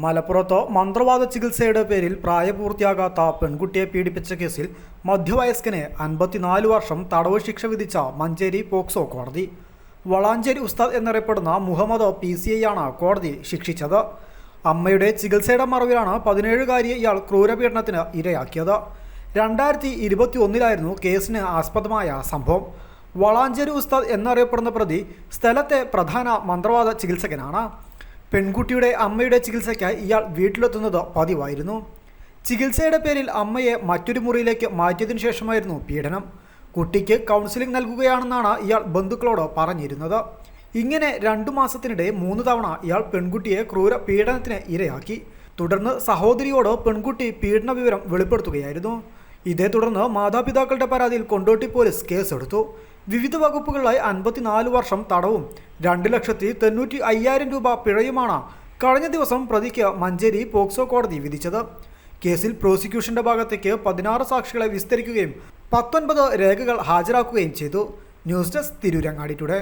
മലപ്പുറത്ത് മന്ത്രവാദ ചികിത്സയുടെ പേരിൽ പ്രായപൂർത്തിയാകാത്ത പെൺകുട്ടിയെ പീഡിപ്പിച്ച കേസിൽ മധ്യവയസ്കനെ അൻപത്തിനാല് വർഷം തടവ് ശിക്ഷ വിധിച്ച മഞ്ചേരി പോക്സോ കോടതി. വളാഞ്ചേരി ഉസ്താദ് എന്നറിയപ്പെടുന്ന മുഹമ്മദ് പി സി ഐയാണ് കോടതി ശിക്ഷിച്ചത്. അമ്മയുടെ ചികിത്സയുടെ മറവിലാണ് പതിനേഴുകാരിയെ ഇയാൾ ക്രൂരപീഡനത്തിന് ഇരയാക്കിയത്. രണ്ടായിരത്തി ഇരുപത്തി ഒന്നിലായിരുന്നു കേസിന് ആസ്പദമായ സംഭവം. വളാഞ്ചേരി ഉസ്താദ് എന്നറിയപ്പെടുന്ന പ്രതി സ്ഥലത്തെ പ്രധാന മന്ത്രവാദ ചികിത്സകനാണ്. പെൺകുട്ടിയുടെ അമ്മയുടെ ചികിത്സയ്ക്കായി ഇയാൾ വീട്ടിലെത്തുന്നത് പതിവായിരുന്നു. ചികിത്സയുടെ പേരിൽ അമ്മയെ മറ്റൊരു മുറിയിലേക്ക് മാറ്റിയതിനു ശേഷമായിരുന്നു പീഡനം. കുട്ടിക്ക് കൗൺസിലിംഗ് നൽകുകയാണെന്നാണ് ഇയാൾ ബന്ധുക്കളോട് പറഞ്ഞിരുന്നത്. ഇങ്ങനെ രണ്ടു മാസത്തിനിടെ മൂന്ന് തവണ ഇയാൾ പെൺകുട്ടിയെ ക്രൂര പീഡനത്തിന് ഇരയാക്കി. തുടർന്ന് സഹോദരിയോട് പെൺകുട്ടി പീഡന വിവരം വെളിപ്പെടുത്തുകയായിരുന്നു. ഇതേ തുടർന്ന് മാതാപിതാക്കളുടെ പരാതിയിൽ കൊണ്ടോട്ടി പോലീസ് കേസെടുത്തു. വിവിധ വകുപ്പുകളിലായി അൻപത്തിനാല് വർഷം തടവും രണ്ട് ലക്ഷത്തി തൊണ്ണൂറ്റി അയ്യായിരം രൂപ പിഴയുമാണ് കഴിഞ്ഞ ദിവസം പ്രതിക്ക് മഞ്ചേരി പോക്സോ കോടതി വിധിച്ചത്. കേസിൽ പ്രോസിക്യൂഷന്റെ ഭാഗത്തേക്ക് പതിനാറ് സാക്ഷികളെ വിസ്തരിക്കുകയും പത്തൊൻപത് രേഖകൾ ഹാജരാക്കുകയും ചെയ്തു. News desk Tirurangadi today